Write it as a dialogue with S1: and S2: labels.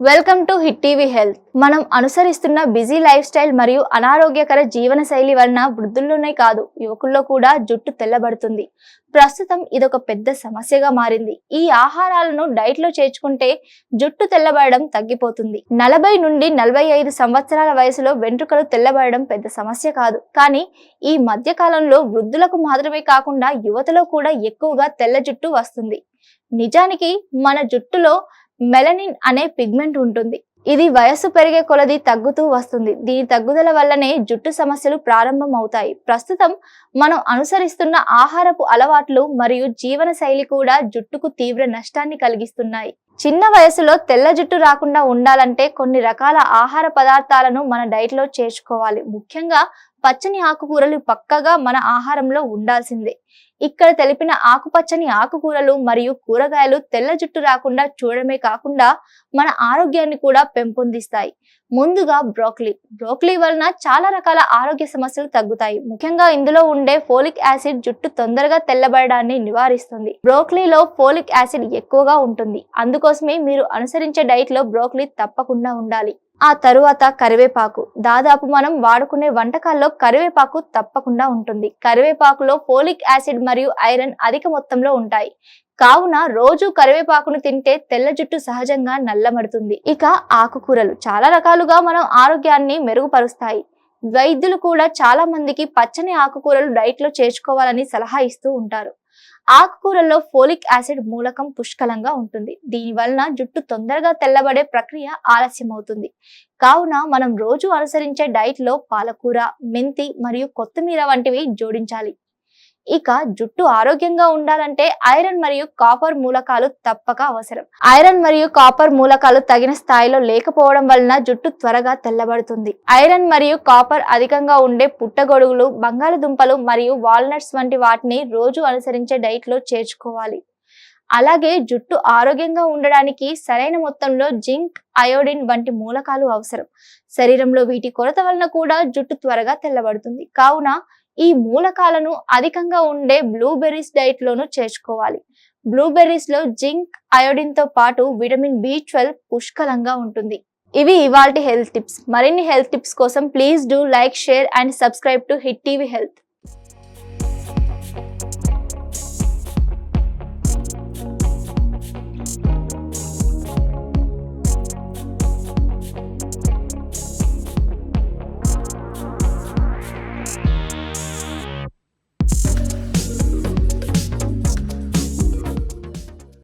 S1: Welcome to Hit TV health. మనం అనుసరిస్తున్న busy life style మరియు అనారోగ్యకర జీవన శైలి వలన వృద్ధుల్లోనే కాదు యువకుల్లో కూడా జుట్టు తెల్లబడుతుంది. ప్రస్తుతం ఇదొక పెద్ద సమస్యగా మారింది. ఈ ఆహారాలను డైట్లో చేర్చుకుంటే జుట్టు తెల్లబడడం తగ్గిపోతుంది. నలభై నుండి నలభై ఐదు సంవత్సరాల వయసులో వెంట్రుకలు తెల్లబడడం పెద్ద సమస్య కాదు. కానీ ఈ మధ్య కాలంలో వృద్ధులకు మాత్రమే కాకుండా యువతలో కూడా ఎక్కువగా తెల్ల జుట్టు వస్తుంది. నిజానికి మన జుట్టులో మెలనిన్ అనే పిగ్మెంట్ ఉంటుంది. ఇది వయస్సు పెరిగే కొలది తగ్గుతూ వస్తుంది. దీని తగ్గుదల వల్లనే జుట్టు సమస్యలు ప్రారంభం అవుతాయి ప్రస్తుతం మనం అనుసరిస్తున్న ఆహారపు అలవాట్లు మరియు జీవన శైలి కూడా జుట్టుకు తీవ్ర నష్టాన్ని కలిగిస్తున్నాయి. చిన్న వయసులో తెల్ల జుట్టు రాకుండా ఉండాలంటే కొన్ని రకాల ఆహార పదార్థాలను మన డైట్లో చేర్చుకోవాలి. ముఖ్యంగా పచ్చని ఆకుకూరలు పక్కగా మన ఆహారంలో ఉండాల్సిందే. ఇక్కడ తెలిపిన ఆకుపచ్చని ఆకుకూరలు మరియు కూరగాయలు తెల్ల జుట్టు రాకుండా చూడడమే కాకుండా మన ఆరోగ్యాన్ని కూడా పెంపొందిస్తాయి. ముందుగా బ్రోక్లీ. బ్రోక్లీ వలన చాలా రకాల ఆరోగ్య సమస్యలు తగ్గుతాయి. ముఖ్యంగా ఇందులో ఉండే ఫోలిక్ యాసిడ్ జుట్టు తొందరగా తెల్లబడడాన్ని నివారిస్తుంది. బ్రోక్లీలో ఫోలిక్ యాసిడ్ ఎక్కువగా ఉంటుంది. అందుకోసమే మీరు అనుసరించే డైట్లో బ్రోక్లీ తప్పకుండా ఉండాలి. ఆ తరువాత కరివేపాకు. దాదాపు మనం వాడుకునే వంటకాల్లో కరివేపాకు తప్పకుండా ఉంటుంది. కరివేపాకులో ఫోలిక్ యాసిడ్ మరియు ఐరన్ అధిక మొత్తంలో ఉంటాయి. కావున రోజు కరివేపాకును తింటే తెల్ల జుట్టు సహజంగా నల్లమడుతుంది. ఇక ఆకుకూరలు. చాలా రకాలుగా మనం ఆరోగ్యాన్ని మెరుగుపరుస్తాయి. వైద్యులు కూడా చాలా మందికి పచ్చని ఆకుకూరలు డైట్లో చేర్చుకోవాలని సలహా ఇస్తూ ఉంటారు. ఆకుకూరల్లో ఫోలిక్ యాసిడ్ మూలకం పుష్కలంగా ఉంటుంది. దీని వలన జుట్టు తొందరగా తెల్లబడే ప్రక్రియ ఆలస్యం అవుతుంది కావున మనం రోజు అనుసరించే డైట్లో పాలకూర మెంతి మరియు కొత్తిమీర వంటివి జోడించాలి. ఇక జుట్టు ఆరోగ్యంగా ఉండాలంటే ఐరన్ మరియు కాపర్ మూలకాలు తప్పక అవసరం. ఐరన్ మరియు కాపర్ మూలకాలు తగిన స్థాయిలో లేకపోవడం వలన జుట్టు త్వరగా తెల్లబడుతుంది. ఐరన్ మరియు కాపర్ అధికంగా ఉండే పుట్టగొడుగులు బంగాళదుంపలు మరియు వాల్నట్స్ వంటి వాటిని రోజు అనుసరించే డైట్లో చేర్చుకోవాలి. అలాగే జుట్టు ఆరోగ్యంగా ఉండడానికి సరైన మొత్తంలో జింక్ అయోడిన్ వంటి మూలకాలు అవసరం. శరీరంలో వీటి కొరత వలన కూడా జుట్టు త్వరగా తెల్లబడుతుంది. కావున ఈ మూలకాలను అధికంగా ఉండే బ్లూబెర్రీస్ డైట్ లోను చేర్చుకోవాలి. బ్లూబెర్రీస్లో జింక్ అయోడిన్తో పాటు విటమిన్ బి ట్వెల్వ్ పుష్కలంగా ఉంటుంది. ఇవి ఇవాల్టి హెల్త్ టిప్స్ మరిన్ని హెల్త్ టిప్స్ కోసం please do like share and subscribe to Hit TV health